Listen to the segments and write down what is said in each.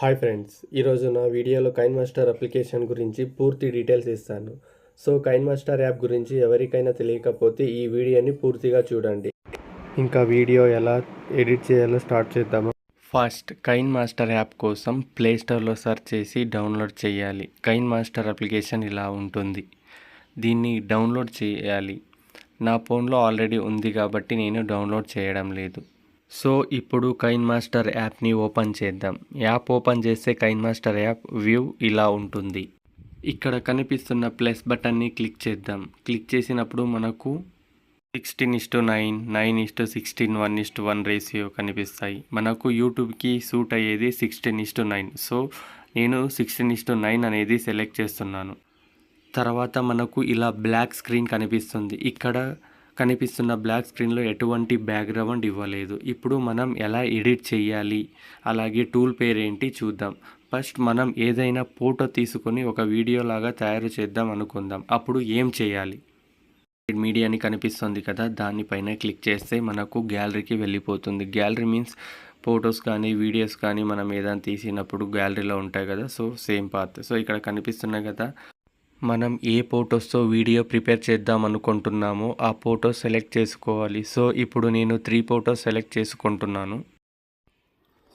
Hi friends ఈరోజు నా వీడియోలో కైన్ మాస్టర్ అప్లికేషన్ గురించి పూర్తి డీటెయిల్స్ ఇస్తాను. సో కైన్ మాస్టర్ యాప్ గురించి ఎవరికైనా తెలియకపోతే ఈ వీడియోని పూర్తిగా చూడండి. ఇంకా వీడియో ఎలా ఎడిట్ చేయాలో స్టార్ట్ చేద్దాము? ఫస్ట్ కైన్ మాస్టర్ యాప్ కోసం ప్లేస్టోర్లో సెర్చ్ చేసి డౌన్లోడ్ చేయాలి. కైన్ మాస్టర్ అప్లికేషన్ ఇలా ఉంటుంది. దీన్ని డౌన్లోడ్ చేయాలి. నా ఫోన్లో ఆల్రెడీ ఉంది కాబట్టి నేను డౌన్లోడ్ చేయడం లేదు. సో ఇప్పుడు కైన్ మాస్టర్ యాప్ని ఓపెన్ చేద్దాం. యాప్ ఓపెన్ చేస్తే కైన్ మాస్టర్ యాప్ వ్యూ ఇలా ఉంటుంది. ఇక్కడ కనిపిస్తున్న ప్లస్ బటన్ని క్లిక్ చేద్దాం. క్లిక్ చేసినప్పుడు మనకు sixteen is to nine nine is to sixteen one is to one ratio కనిపిస్తాయి. మనకు యూట్యూబ్కి సూట్ అయ్యేది sixteen is to nine. So నేను సిక్స్టీన్ ఇస్టు నైన్ అనేది సెలెక్ట్ చేస్తున్నాను. తర్వాత మనకు ఇలా బ్లాక్ స్క్రీన్ కనిపిస్తుంది. ఇక్కడ కనిపిస్తున్న బ్లాక్ స్క్రీన్లో ఎటువంటి బ్యాక్గ్రౌండ్ ఇవ్వలేదు. ఇప్పుడు మనం ఎలా ఎడిట్ చేయాలి? అలాగే టూల్ పేరేంటి చూద్దాం. ఫస్ట్ మనం ఏదైనా ఫోటో తీసుకొని ఒక వీడియో లాగా తయారు చేద్దాం అనుకుందాం. అప్పుడు ఏం చేయాలి? మీడియా అని కనిపిస్తుంది కదా దానిపైన క్లిక్ చేస్తే మనకు గ్యాలరీకి వెళ్ళిపోతుంది. గ్యాలరీ మీన్స్ ఫొటోస్ కానీ వీడియోస్ కానీ మనం ఏదైనా తీసినప్పుడు గ్యాలరీలో ఉంటాయి కదా సో సేమ్ పాత్. సో ఇక్కడ కనిపిస్తున్నాయి కదా మనం ఏ ఫొటోస్తో వీడియో ప్రిపేర్ చేద్దాం అనుకుంటున్నామో ఆ ఫోటో సెలెక్ట్ చేసుకోవాలి. సో ఇప్పుడు నేను త్రీ ఫోటోస్ సెలెక్ట్ చేసుకుంటున్నాను.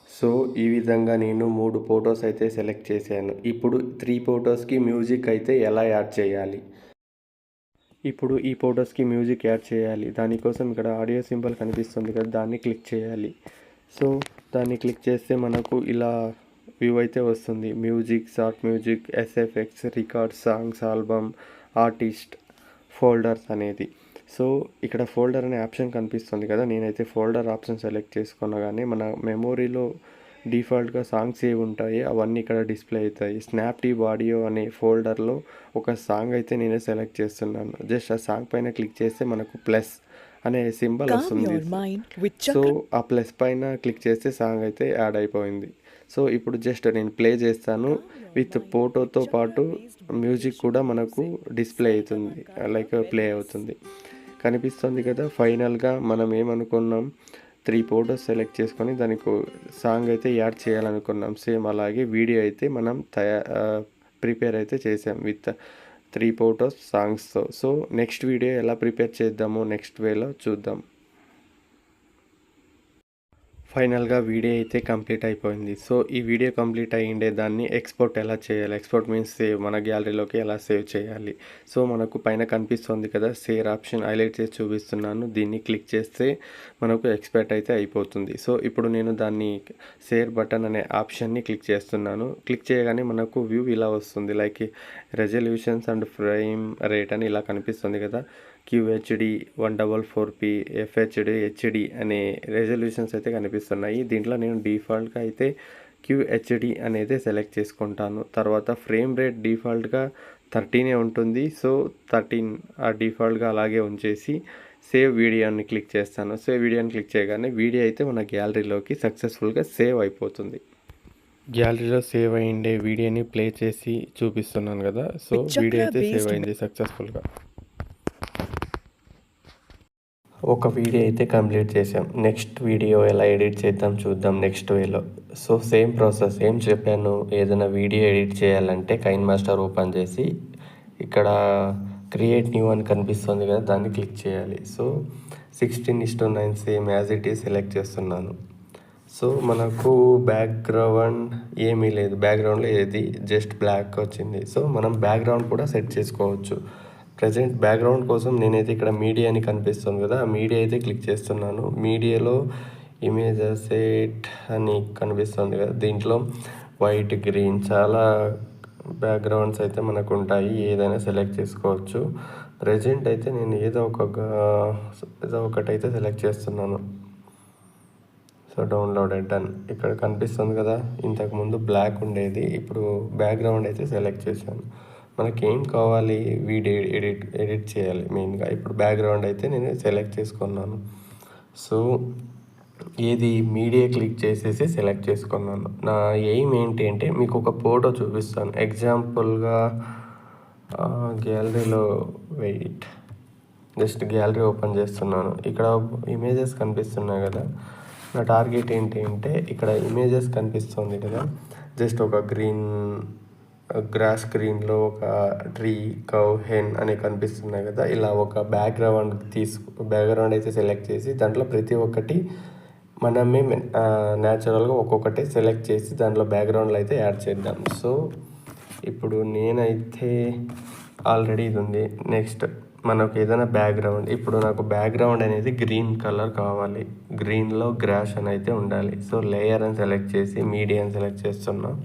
సో ఈ విధంగా నేను మూడు ఫొటోస్ అయితే సెలెక్ట్ చేశాను. ఇప్పుడు త్రీ ఫొటోస్కి మ్యూజిక్ అయితే ఎలా యాడ్ చేయాలి? ఇప్పుడు ఈ ఫొటోస్కి మ్యూజిక్ యాడ్ చేయాలి. దానికోసం ఇక్కడ ఆడియో సింబల్ కనిపిస్తుంది కదా దాన్ని క్లిక్ చేయాలి. సో దాన్ని క్లిక్ చేస్తే మనకు ఇలా వ్యూ అయితే వస్తుంది. Music short music SFX record songs album artist folders అనేది. సో ఇక్కడ ఫోల్డర్ అనే ఆప్షన్ కనిపిస్తుంది కదా. నేనైతే ఫోల్డర్ ఆప్షన్ సెలెక్ట్ చేసుకున్నగానే మన మెమొరీలో డిఫాల్ట్గా సాంగ్స్ ఏవి ఉంటాయి అవన్నీ ఇక్కడ డిస్ప్లే అవుతాయి. స్నాప్టీప్ ఆడియో అనే ఫోల్డర్లో ఒక సాంగ్ అయితే నేనే సెలెక్ట్ చేస్తున్నాను. జస్ట్ ఆ సాంగ్ పైన క్లిక్ చేస్తే మనకు ప్లస్ అనే సింబల్ వస్తుంది. సో. ఆ ప్లస్ పైన క్లిక్ చేస్తే సాంగ్ అయితే యాడ్ అయిపోయింది. సో ఇప్పుడు జస్ట్ నేను ప్లే చేస్తాను విత్ ఫోటోతో పాటు మ్యూజిక్ కూడా మనకు డిస్ప్లే అవుతుంది లైక్ ప్లే అవుతుంది. కనిపిస్తుంది కదా ఫైనల్గా మనం ఏమనుకున్నాం? త్రీ ఫోటోస్ సెలెక్ట్ చేసుకొని దానికి సాంగ్ అయితే యాడ్ చేయాలనుకున్నాం. సేమ్ అలాగే వీడియో అయితే మనం తయా ప్రిపేర్ అయితే చేసాం విత్ త్రీ ఫోటోస్ సాంగ్స్తో. సో నెక్స్ట్ వీడియో ఎలా ప్రిపేర్ చేద్దామో నెక్స్ట్ వేలో చూద్దాం. ఫైనల్గా వీడియో అయితే కంప్లీట్ అయిపోయింది. సో ఈ వీడియో కంప్లీట్ అయ్యిండే దాన్ని ఎక్స్పోర్ట్ ఎలా చేయాలి? ఎక్స్పోర్ట్ మీన్స్ సేవ్ మన గ్యాలరీలోకి ఎలా సేవ్ చేయాలి? సో మనకు పైన కనిపిస్తుంది కదా షేర్ ఆప్షన్ హైలైట్ చేసి చూపిస్తున్నాను. దీన్ని క్లిక్ చేస్తే మనకు ఎక్స్పోర్ట్ అయితే అయిపోతుంది. సో ఇప్పుడు నేను దాన్ని షేర్ బటన్ అనే ఆప్షన్ని క్లిక్ చేస్తున్నాను. క్లిక్ చేయగానే మనకు వ్యూ ఇలా వస్తుంది. Like resolutions and frame rate అని ఇలా కనిపిస్తుంది కదా. QHD one double four P FHD HD అనే రెజల్యూషన్స్ అయితే కనిపిస్తున్నాయి. దీంట్లో నేను డిఫాల్ట్గా అయితే క్యూహెచ్డి అనేది సెలెక్ట్ చేసుకుంటాను. తర్వాత ఫ్రేమ్ రేట్ డిఫాల్ట్గా థర్టీనే ఉంటుంది. సో థర్టీన్ ఆ డిఫాల్ట్గా అలాగే ఉంచేసి సేవ్ వీడియోని క్లిక్ చేస్తాను. సేవ్ వీడియోని క్లిక్ చేయగానే వీడియో అయితే మన గ్యాలరీలోకి సక్సెస్ఫుల్గా సేవ్ అయిపోతుంది. గ్యాలరీలో సేవ్ అయ్యిండే వీడియోని ప్లే చేసి చూపిస్తున్నాను కదా. సో వీడియో అయితే సేవ్ అయింది సక్సెస్ఫుల్గా ఒక వీడియో అయితే కంప్లీట్ చేసాం నెక్స్ట్ వీడియో ఎలా ఎడిట్ చేద్దాం చూద్దాం నెక్స్ట్ వేలో. So same process. ఏం చెప్పాను? ఏదైనా వీడియో ఎడిట్ చేయాలంటే కైన్ మాస్టర్ ఓపెన్ చేసి ఇక్కడ క్రియేట్ న్యూ అని కనిపిస్తుంది కదా దాన్ని క్లిక్ చేయాలి. So sixteen is to nine same as it is select చేస్తున్నాను. సో మనకు బ్యాక్గ్రౌండ్ ఏమీ లేదు. బ్యాక్గ్రౌండ్లో ఏది? జస్ట్ బ్లాక్ వచ్చింది. సో మనం బ్యాక్గ్రౌండ్ కూడా సెట్ చేసుకోవచ్చు. ప్రజెంట్ బ్యాక్గ్రౌండ్ కోసం నేనైతే ఇక్కడ మీడియా అని కనిపిస్తుంది కదా ఆ మీడియా అయితే క్లిక్ చేస్తున్నాను. మీడియాలో ఇమేజ్ సెట్ అని కనిపిస్తుంది కదా దీంట్లో వైట్ గ్రీన్ చాలా బ్యాక్గ్రౌండ్స్ అయితే మనకు ఉంటాయి ఏదైనా సెలెక్ట్ చేసుకోవచ్చు. ప్రజెంట్ అయితే నేను ఏదో ఒక ఏదో ఒకటి అయితే సెలెక్ట్ చేస్తున్నాను. So downloaded done. ఇక్కడ కనిపిస్తుంది కదా ఇంతకుముందు బ్లాక్ ఉండేది ఇప్పుడు బ్యాక్గ్రౌండ్ అయితే సెలెక్ట్ చేశాను. మనకి ఏం కావాలి వీడియో ఎడిట్ ఎడిట్ చేయాలి. మెయిన్గా ఇప్పుడు బ్యాక్గ్రౌండ్ అయితే నేను సెలెక్ట్ చేసుకున్నాను. సో ఏది మీడియా క్లిక్ చేసేసి సెలెక్ట్ చేసుకున్నాను. నా ఎయిమ్ ఏంటి అంటే మీకు ఒక ఫోటో చూపిస్తాను. ఎగ్జాంపుల్గా గ్యాలరీలో వెయిట్. జస్ట్ గ్యాలరీ ఓపెన్ చేస్తున్నాను. ఇక్కడ ఇమేజెస్ కనిపిస్తున్నాయి కదా. నా టార్గెట్ ఏంటి అంటే ఇక్కడ ఇమేజెస్ కనిపిస్తుంది కదా. జస్ట్ ఒక గ్రీన్ గ్రాస్ గ్రీన్లో ఒక ట్రీ కౌ హెన్ అని కనిపిస్తున్నాయి కదా. ఇలా ఒక బ్యాక్గ్రౌండ్ తీసుకు బ్యాక్గ్రౌండ్ అయితే సెలెక్ట్ చేసి దాంట్లో ప్రతి ఒక్కటి మనమే న్యాచురల్గా ఒక్కొక్కటి సెలెక్ట్ చేసి దాంట్లో బ్యాక్గ్రౌండ్లో అయితే యాడ్ చేద్దాం. సో ఇప్పుడు నేనైతే ఆల్రెడీ ఇది ఉంది. నెక్స్ట్ మనకు ఏదైనా బ్యాక్గ్రౌండ్ ఇప్పుడు నాకు బ్యాక్గ్రౌండ్ అనేది గ్రీన్ కలర్ కావాలి. గ్రీన్లో గ్రాష్ అని అయితే ఉండాలి. సో లేయర్ అని సెలెక్ట్ చేసి మీడియా సెలెక్ట్ చేస్తున్నాం.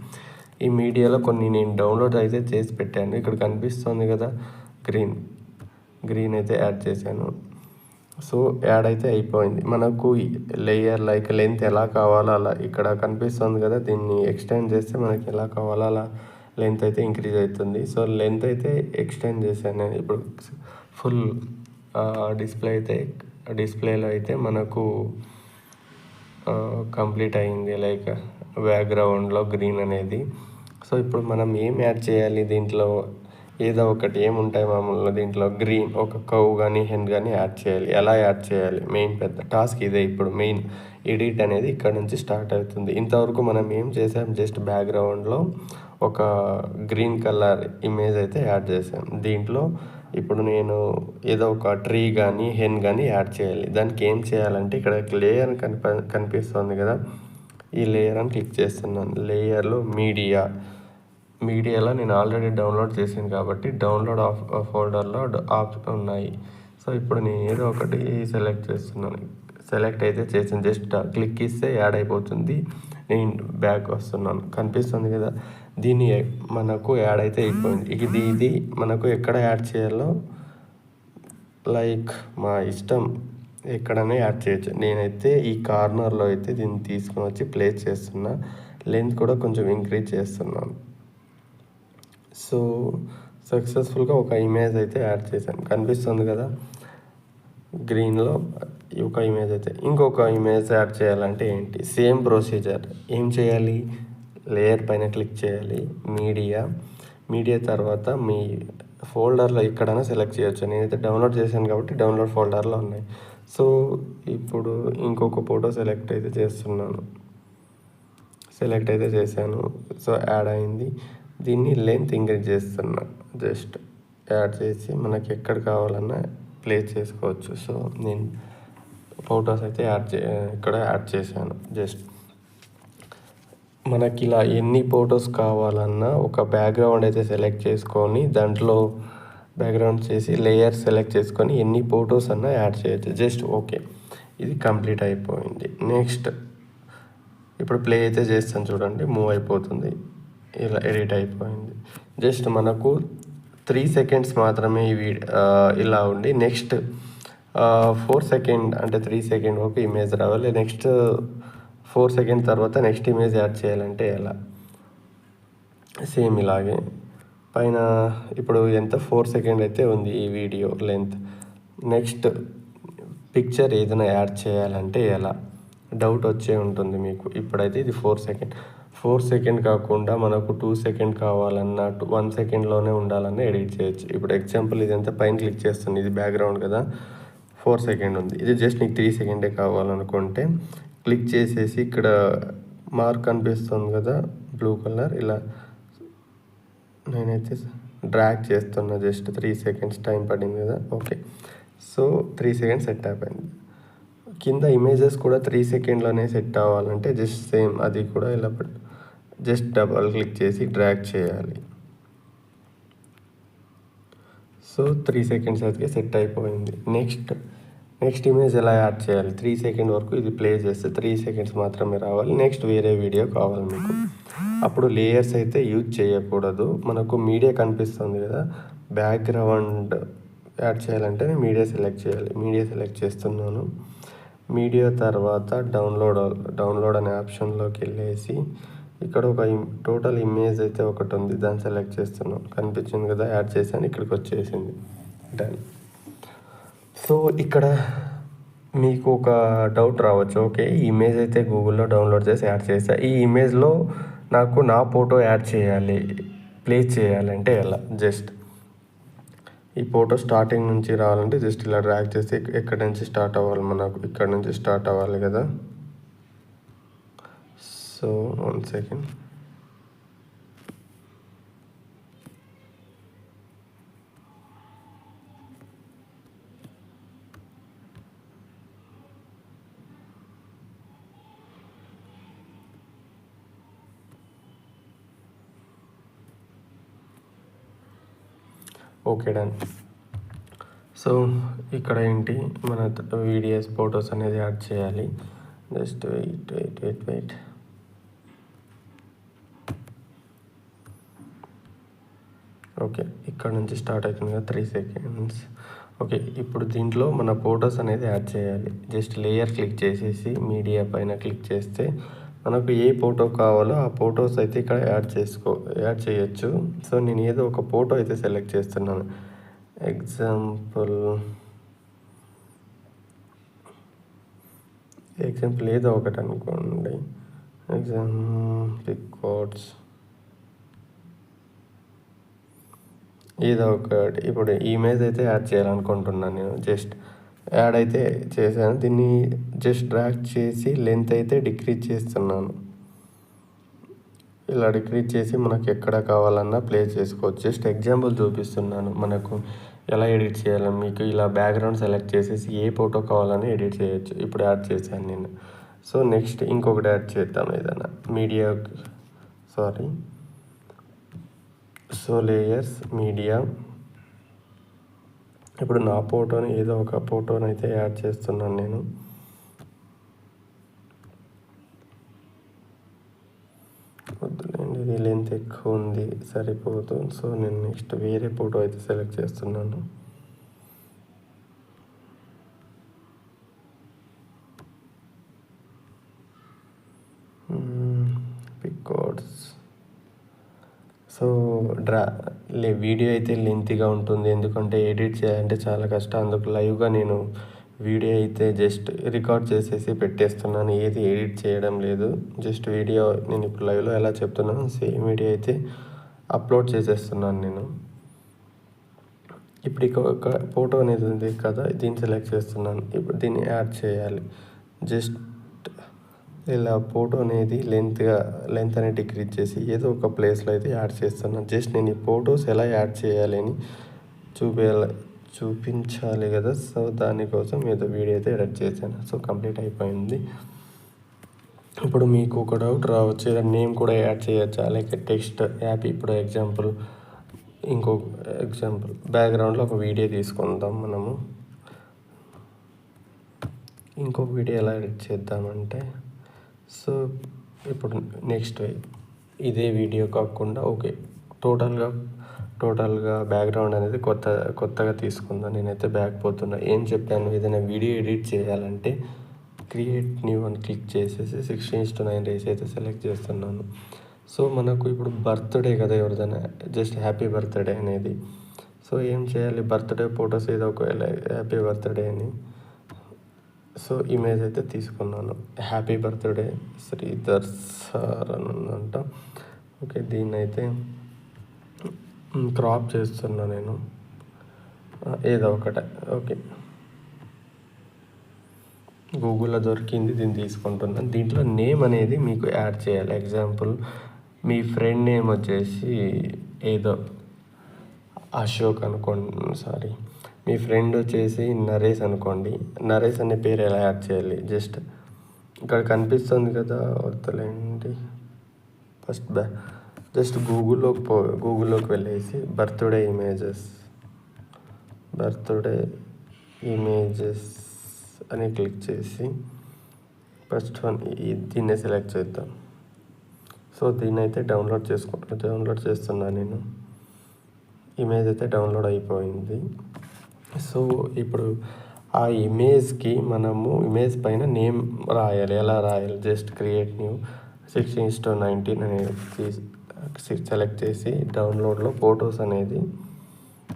ఈ మీడియాలో కొన్ని నేను డౌన్లోడ్ అయితే చేసి పెట్టాను. ఇక్కడ కనిపిస్తుంది కదా గ్రీన్. గ్రీన్ అయితే యాడ్ చేశాను. సో యాడ్ అయితే అయిపోయింది. మనకు లేయర్ లైక్ లెంత్ ఎలా కావాలో అలా ఇక్కడ కనిపిస్తుంది కదా దీన్ని ఎక్స్టెండ్ చేస్తే మనకి ఎలా కావాలో అలా లెంత్ అయితే ఇంక్రీజ్ అవుతుంది. సో లెంత్ అయితే ఎక్స్టెండ్ చేశాను నేను. ఇప్పుడు ఫుల్ డిస్ప్లే అయితే డిస్ప్లేలో అయితే మనకు కంప్లీట్ అయింది. లైక్ బ్యాక్గ్రౌండ్లో గ్రీన్ అనేది. సో ఇప్పుడు మనం ఏం యాడ్ చేయాలి? దీంట్లో ఏదో ఒకటి ఏముంటాయి మామూలుగా? దీంట్లో గ్రీన్ ఒక కవ్ కానీ హెన్ కానీ యాడ్ చేయాలి. ఎలా యాడ్ చేయాలి? మెయిన్ పెద్ద టాస్క్ ఇదే ఇప్పుడు మెయిన్ ఎడిట్ అనేది ఇక్కడ నుంచి స్టార్ట్ అవుతుంది. ఇంతవరకు మనం ఏం చేసాం? జస్ట్ బ్యాక్గ్రౌండ్లో ఒక గ్రీన్ కలర్ ఇమేజ్ అయితే యాడ్ చేసాం. దీంట్లో ఇప్పుడు నేను ఏదో ఒక ట్రీ కానీ హెన్ కానీ యాడ్ చేయాలి. దానికి ఏం చేయాలంటే ఇక్కడ లేయర్ కనిప కనిపిస్తుంది కదా? ఈ లేయర్ అని క్లిక్ చేస్తున్నాను. లేయర్లో మీడియా మీడియాలో నేను ఆల్రెడీ డౌన్లోడ్ చేసాను కాబట్టి డౌన్లోడ్ ఆఫ్ ఫోల్డర్లో ఆప్షన్ ఉన్నాయి. సో ఇప్పుడు నేను ఏదో ఒకటి సెలెక్ట్ చేస్తున్నాను. సెలెక్ట్ అయితే చేసాను జస్ట్ క్లిక్ ఇస్తే యాడ్ అయిపోతుంది. నేను బ్యాక్ వస్తున్నాను. కనిపిస్తుంది కదా? దీన్ని మనకు యాడ్ అయితే అయిపోయింది. ఇది ఇది మనకు ఎక్కడ యాడ్ చేయాలో లైక్ మా ఇష్టం ఎక్కడనే యాడ్ చేయొచ్చు. నేనైతే ఈ కార్నర్లో అయితే దీన్ని తీసుకొని వచ్చి ప్లేస్ చేస్తున్నా. లెంత్ కూడా కొంచెం ఇంక్రీజ్ చేస్తున్నాను. సో సక్సెస్ఫుల్గా ఒక ఇమేజ్ అయితే యాడ్ చేశాను. కనిపిస్తుంది కదా? గ్రీన్లో ఒక ఇమేజ్ అయితే. ఇంకొక ఇమేజ్ యాడ్ చేయాలంటే ఏంటి? సేమ్ ప్రొసీజర్ ఏం చేయాలి? లేయర్ పైన క్లిక్ చేయాలి. మీడియా మీడియా తర్వాత మీ ఫోల్డర్లో ఎక్కడైనా సెలెక్ట్ చేయొచ్చు. నేనైతే డౌన్లోడ్ చేశాను కాబట్టి డౌన్లోడ్ ఫోల్డర్లో ఉన్నాయి. సో ఇప్పుడు ఇంకొక ఫోటో సెలెక్ట్ అయితే చేస్తున్నాను. సెలెక్ట్ అయితే చేశాను. సో యాడ్ అయింది. దీన్ని లెంత్ ఇంక్రీజ్ చేస్తున్నా. జస్ట్ యాడ్ చేసి మనకి ఎక్కడ కావాలన్నా ప్లేస్ చేసుకోవచ్చు. సో నేను ఫొటోస్ అయితే యాడ్ చే ఇక్కడ యాడ్ చేశాను. జస్ట్ మనకి ఇలా ఎన్ని ఫొటోస్ కావాలన్నా ఒక బ్యాక్గ్రౌండ్ అయితే సెలెక్ట్ చేసుకొని దాంట్లో బ్యాక్గ్రౌండ్ చేసి లేయర్ సెలెక్ట్ చేసుకొని ఎన్ని ఫొటోస్ అన్నా యాడ్ చేయొచ్చు. జస్ట్ ఓకే ఇది కంప్లీట్ అయిపోయింది. నెక్స్ట్ ఇప్పుడు ప్లే అయితే చేస్తాను చూడండి. మూవ్ అయిపోతుంది. ఇలా ఎడిట్ అయిపోయింది. జస్ట్ మనకు త్రీ సెకండ్స్ మాత్రమే ఈ ఇలా ఉండి నెక్స్ట్ ఫోర్ సెకండ్ అంటే త్రీ సెకండ్ వరకు ఇమేజ్ రావాలి. నెక్స్ట్ ఫోర్ సెకండ్ తర్వాత నెక్స్ట్ ఇమేజ్ యాడ్ చేయాలంటే ఎలా? సేమ్ ఇలాగే. పైన ఇప్పుడు ఎంత ఫోర్ సెకండ్ అయితే ఉంది ఈ వీడియో లెంత్ నెక్స్ట్ పిక్చర్ ఏదైనా యాడ్ చేయాలంటే ఎలా? డౌట్ వచ్చే ఉంటుంది మీకు. ఇప్పుడైతే ఇది ఫోర్ సెకండ్ ఫోర్ సెకండ్ కాకుండా మనకు టూ సెకండ్ కావాలన్నా వన్ సెకండ్లోనే ఉండాలని ఎడిట్ చేయొచ్చు. ఇప్పుడు ఎగ్జాంపుల్ ఇదంతా పైన క్లిక్ చేస్తుంది. ఇది బ్యాక్గ్రౌండ్ కదా. ఫోర్ సెకండ్ ఉంది. ఇది జస్ట్ నీకు త్రీ సెకండే కావాలనుకుంటే క్లిక్ చేసేసి ఇక్కడ మార్క్ కనిపిస్తుంది కదా బ్లూ కలర్. ఇలా నేనైతే డ్రాగ్ చేస్తున్నా జస్ట్ త్రీ సెకండ్స్ టైం పడింది కదా. Okay. So three seconds set అయిపోయింది. కింద ఇమేజెస్ కూడా త్రీ సెకండ్లోనే సెట్ అవ్వాలంటే జస్ట్ సేమ్ అది కూడా ఇలా జస్ట్ డబల్ క్లిక్ చేసి డ్రాగ్ చేయాలి. సో త్రీ సెకండ్స్ అయితే సెట్ అయిపోయింది. నెక్స్ట్ నెక్స్ట్ ఇమేజ్ ఎలా యాడ్ చేయాలి? త్రీ సెకండ్ వరకు ఇది ప్లే చేస్తే త్రీ సెకండ్స్ మాత్రమే రావాలి. నెక్స్ట్ వేరే వీడియో కావాలి మీకు. అప్పుడు లేయర్స్ అయితే యూజ్ చేయకూడదు. మనకు మీడియా కనిపిస్తుంది కదా. బ్యాక్గ్రౌండ్ యాడ్ చేయాలంటే నేను మీడియా సెలెక్ట్ చేయాలి. మీడియా సెలెక్ట్ చేస్తున్నాను. మీడియా తర్వాత డౌన్లోడ్ డౌన్లోడ్ అనే ఆప్షన్లోకి వెళ్ళేసి ఇక్కడ ఒక టోటల్ ఇమేజ్ అయితే ఒకటి ఉంది. దాన్ని సెలెక్ట్ చేస్తున్నాం. కనిపించింది కదా యాడ్ చేశాను ఇక్కడికి వచ్చేసింది. డన్ సో ఇక్కడ మీకు ఒక డౌట్ రావచ్చు. ఓకే ఈ ఇమేజ్ అయితే గూగుల్లో డౌన్లోడ్ చేసి యాడ్ చేసా ఈ ఇమేజ్లో నాకు నా ఫోటో యాడ్ చేయాలి ప్లేస్ చేయాలంటే ఎలా? జస్ట్ ఈ ఫోటో స్టార్టింగ్ నుంచి రావాలంటే జస్ట్ ఇలా డ్రాగ్ చేస్తే ఎక్కడి నుంచి స్టార్ట్ అవ్వాలి? మనకు ఇక్కడ నుంచి స్టార్ట్ అవ్వాలి కదా. so one second. Okay done. So इकड़े मन वीडियो फोटोस अने याडी just wait, wait, wait, wait, wait. ఇక్కడ నుంచి స్టార్ట్ అవుతుంది కదా త్రీ సెకండ్స్ ఓకే ఇప్పుడు దీంట్లో మన ఫొటోస్ అనేది యాడ్ చేయాలి. జస్ట్ లేయర్ క్లిక్ చేసేసి మీడియా పైన క్లిక్ చేస్తే మనకు ఏ ఫోటో కావాలో ఆ ఫొటోస్ అయితే ఇక్కడ యాడ్ చేసుకో యాడ్ చేయొచ్చు. సో నేను ఏదో ఒక ఫోటో అయితే సెలెక్ట్ చేస్తున్నాను. ఎగ్జాంపుల్ ఎగ్జాంపుల్ ఏదో ఒకటి అనుకోండి. ఎగ్జామ్ కోడ్స్ ఏదో ఒకటి. ఇప్పుడు ఇమేజ్ అయితే యాడ్ చేయాలనుకుంటున్నాను నేను. జస్ట్ యాడ్ అయితే చేశాను. దీన్ని జస్ట్ డ్రాక్ చేసి లెంత్ అయితే డిక్రీజ్ చేస్తున్నాను. ఇలా డిక్రీజ్ చేసి మనకు ఎక్కడ కావాలన్నా ప్లే చేసుకోవచ్చు. జస్ట్ ఎగ్జాంపుల్ చూపిస్తున్నాను. మనకు ఎలా ఎడిట్ చేయాలి? మీకు ఇలా బ్యాక్గ్రౌండ్ సెలెక్ట్ చేసేసి ఏ ఫోటో కావాలని ఎడిట్ చేయొచ్చు. ఇప్పుడు యాడ్ చేశాను నేను. సో నెక్స్ట్ ఇంకొకటి యాడ్ చేద్దాం ఏదైనా. Media sorry. So layers media. ఇప్పుడు నా ఫోటోని ఏదో ఒక ఫోటోని అయితే యాడ్ చేస్తున్నాను నేను. వద్దులేండి ఇది లెంత్ ఎక్కువ ఉంది సరిపోదు. సో నేను నెక్స్ట్ వేరే ఫోటో అయితే సెలెక్ట్ చేస్తున్నాను. సో డ్రా లే వీడియో అయితే లెంతీగా ఉంటుంది. ఎందుకంటే ఎడిట్ చేయాలంటే చాలా కష్టం. అందుకు లైవ్గా నేను వీడియో అయితే జస్ట్ రికార్డ్ చేసేసి పెట్టేస్తున్నాను. ఏది ఎడిట్ చేయడం లేదు. జస్ట్ వీడియో నేను ఇప్పుడు లైవ్లో ఎలా చెప్తున్నాను సేమ్ వీడియో అయితే అప్లోడ్ చేసేస్తున్నాను నేను. ఇప్పుడు ఇక ఒక ఫోటో అనేది ఉంది కదా దీన్ని సెలెక్ట్ చేస్తున్నాను. ఇప్పుడు దీన్ని యాడ్ చేయాలి. జస్ట్ ఇలా ఫోటో అనేది లెంత్గా లెంత్ అనేది డిక్రీజ్ చేసి ఏదో ఒక ప్లేస్లో అయితే యాడ్ చేస్తున్నాను జస్ట్ నేను ఈ ఫొటోస్ ఎలా యాడ్ చేయాలి అని చూపించాలి చూపించాలి కదా. సో దానికోసం ఏదో వీడియో అయితే ఎడిట్ చేశాను. సో కంప్లీట్ అయిపోయింది. ఇప్పుడు మీకు ఒక డౌట్ రావచ్చు. ఇలా నేమ్ కూడా యాడ్ చేయొచ్చా? లైక్ టెక్స్ట్ యాప్ ఇప్పుడు ఎగ్జాంపుల్ ఇంకో ఎగ్జాంపుల్ బ్యాక్గ్రౌండ్లో ఒక వీడియో తీసుకుందాం మనము. ఇంకో వీడియో ఎలా ఎడిట్ చేద్దామంటే సో ఇప్పుడు నెక్స్ట్ ఇదే వీడియో కాకుండా ఓకే టోటల్గా టోటల్గా బ్యాక్గ్రౌండ్ అనేది కొత్త కొత్తగా తీసుకుందా నేనైతే బ్యాక్ పోతున్నా. ఏం చెప్పాను? ఏదైనా వీడియో ఎడిట్ చేయాలంటే క్రియేట్ న్యూ అని క్లిక్ చేసేసి సిక్స్టీన్ టు నైన్ డేస్ అయితే సెలెక్ట్ చేస్తున్నాను. సో మనకు ఇప్పుడు బర్త్డే కదా ఎవరిదైనా జస్ట్ హ్యాపీ బర్త్డే అనేది. సో ఏం చేయాలి? బర్త్డే ఫొటోస్ ఏదో ఒకవేళ హ్యాపీ బర్త్డే అని సో ఇమేజ్ అయితే తీసుకున్నాను. హ్యాపీ బర్త్డే శ్రీధర్ సార్ అని ఉందంట. ఓకే దీన్ని అయితే క్రాప్ చేస్తున్నా నేను. ఏదో ఒకటే. ఓకే. గూగుల్లో దొరికింది దీన్ని తీసుకుంటున్నాను దీంట్లో నేమ్ అనేది మీకు యాడ్ చేయాలి. ఎగ్జాంపుల్ మీ ఫ్రెండ్ నేమ్ వచ్చేసి ఏదో అశోక్ అనుకోండి సారీ. మీ ఫ్రెండ్ వచ్చేసి నరేష్ అనుకోండి. నరేష్ అనే పేరు ఎలా యాడ్ చేయాలి? జస్ట్ ఇక్కడ కనిపిస్తుంది కదా వద్దలేండి. ఫస్ట్ బ్యా జస్ట్ గూగుల్లోకి పో గూగుల్లోకి వెళ్ళేసి బర్త్డే ఇమేజెస్ బర్త్డే ఇమేజెస్ అని క్లిక్ చేసి ఫస్ట్ వన్ దీన్నే సెలెక్ట్ చేద్దాం. సో దీన్ని అయితే డౌన్లోడ్ చేసుకో డౌన్లోడ్ చేస్తున్నాను నేను. ఇమేజ్ అయితే డౌన్లోడ్ అయిపోయింది. సో ఇప్పుడు ఆ ఇమేజ్కి మనము ఇమేజ్ పైన నేమ్ రాయాలి. ఎలా రాయాలి? Just create new sixteen to nineteen అనేది సెలెక్ట్ చేసి డౌన్లోడ్లో ఫొటోస్ అనేది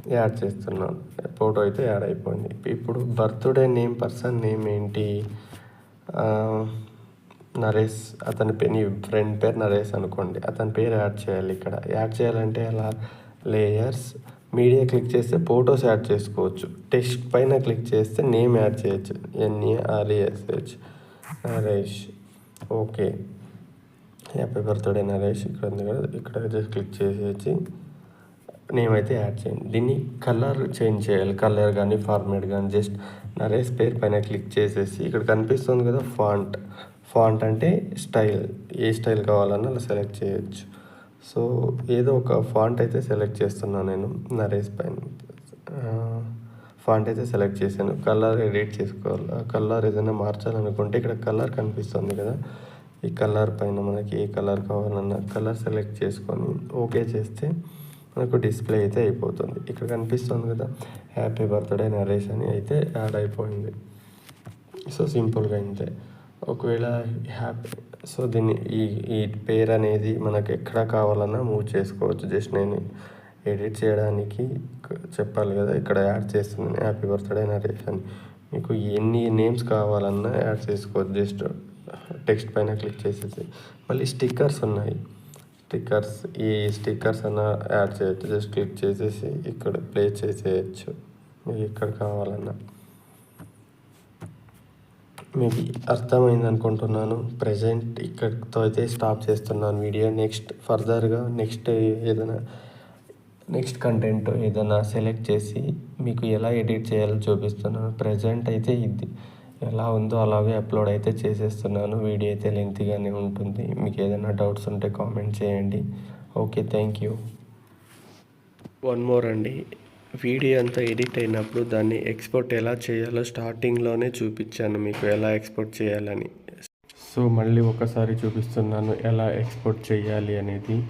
యాడ్ చేస్తున్నాను. ఫోటో అయితే యాడ్ అయిపోయింది. ఇప్పుడు బర్త్డే నేమ్ పర్సన్ నేమ్ ఏంటి? నరేష్ అతని పేరు నీ ఫ్రెండ్ పేరు నరేష్ అనుకోండి. అతని పేరు యాడ్ చేయాలి ఇక్కడ. యాడ్ చేయాలంటే అలా లేయర్స్ మీడియా క్లిక్ చేస్తే ఫొటోస్ యాడ్ చేసుకోవచ్చు. టెక్స్ట్ పైన క్లిక్ చేస్తే నేమ్ యాడ్ చేయొచ్చు. N A R A S H Naresh. Okay. Happy birthday Naresh ఇక్కడ ఉంది కదా. ఇక్కడ జస్ట్ క్లిక్ చేసేసి నేమ్ అయితే యాడ్ చేయండి. దీన్ని కలర్ చేంజ్ చేయాలి. కలర్ కానీ ఫార్మేట్ కానీ జస్ట్ నరేష్ పేరు పైన క్లిక్ చేసేసి ఇక్కడ కనిపిస్తుంది కదా ఫాంట్. ఫాంట్ అంటే స్టైల్. ఏ స్టైల్ కావాలన్నా అలా సెలెక్ట్ చేయొచ్చు. సో ఏదో ఒక ఫాంట్ అయితే సెలెక్ట్ చేస్తున్నాను నేను నరేష్ పైన ఫాంట్ అయితే సెలెక్ట్ చేశాను. కలర్ ఎడిట్ చేసుకోవాలి కలర్ ఏదైనా మార్చాలనుకుంటే ఇక్కడ కలర్ కనిపిస్తుంది కదా. ఈ కలర్ పైన మనకి ఏ కలర్ కావాలన్నా కలర్ సెలెక్ట్ చేసుకొని ఓకే చేస్తే మనకు డిస్ప్లే అయితే అయిపోతుంది. ఇక్కడ కనిపిస్తుంది కదా హ్యాపీ బర్త్డే నరేష్ అని అయితే యాడ్ అయిపోయింది. సో సింపుల్గా ఇంతే. ఒకవేళ హ్యాపీ సో దీన్ని ఈ ఈ పేరు అనేది మనకు ఎక్కడ కావాలన్నా మూవ్ చేసుకోవచ్చు. జస్ట్ నేను ఎడిట్ చేయడానికి చెప్పాలి కదా ఇక్కడ యాడ్ చేస్తున్నాను హ్యాపీ బర్త్డే నరేష్ అని. మీకు ఎన్ని నేమ్స్ కావాలన్నా యాడ్ చేసుకోవచ్చు. జస్ట్ టెక్స్ట్ పైన క్లిక్ చేసేసి. మళ్ళీ స్టిక్కర్స్ ఉన్నాయి. స్టిక్కర్స్ ఈ స్టిక్కర్స్ అన్న యాడ్ చేయొచ్చు. జస్ట్ క్లిక్ చేసేసి ఇక్కడ ప్లే చేసేయచ్చు. మీకు ఎక్కడ కావాలన్నా. మీకు అర్థమైంది అనుకుంటున్నాను. ప్రజెంట్ ఇక్కడితో అయితే స్టాప్ చేస్తున్నాను వీడియో నెక్స్ట్ ఫర్దర్గా నెక్స్ట్ ఏదైనా నెక్స్ట్ కంటెంట్ ఏదైనా సెలెక్ట్ చేసి మీకు ఎలా ఎడిట్ చేయాలో చూపిస్తున్నాను. ప్రజెంట్ అయితే ఇది. ఎలా ఉందో అలాగే అప్లోడ్ అయితే చేసేస్తున్నాను. వీడియో అయితే లెంతీగానే ఉంటుంది. మీకు ఏదైనా డౌట్స్ ఉంటే కామెంట్ చేయండి. Okay thank you one more అండి. వీడియో అంతా ఎడిట్ అయినప్పుడు దాన్ని ఎక్స్పోర్ట్ ఎలా చేయాలో స్టార్టింగ్లోనే చూపించాను మీకు ఎలా ఎక్స్పోర్ట్ చేయాలని. సో మళ్ళీ ఒకసారి చూపిస్తున్నాను ఎలా ఎక్స్పోర్ట్ చేయాలి అనేది.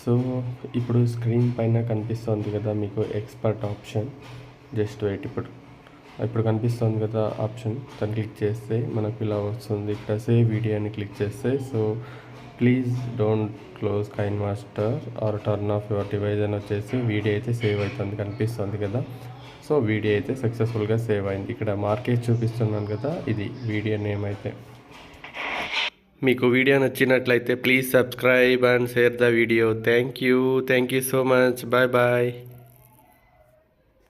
సో ఇప్పుడు స్క్రీన్ పైన కనిపిస్తుంది కదా మీకు ఎక్స్పర్ట్ ఆప్షన్. జస్ట్ వెయిట్ ఇప్పుడు. ఇప్పుడు కనిపిస్తుంది కదా ఆప్షన్. దాన్ని క్లిక్ చేస్తే మనకు ఇలా వస్తుంది. ఇక్కడ సేవ్ వీడియో అని క్లిక్ చేస్తే so please don't close KineMaster or turn off your device అని వచ్చేసి వీడియో అయితే సేవ్ అవుతుంది కనిపిస్తుంది కదా. సో వీడియో అయితే సక్సెస్ఫుల్గా సేవ్ అయింది. ఇక్కడ మార్కెట్ చూపిస్తున్నాను కదా ఇది వీడియో నేమ్ అయితే. మీకు వీడియో నచ్చినట్లయితే please subscribe and share the video. Thank you. Thank you so much. Bye bye.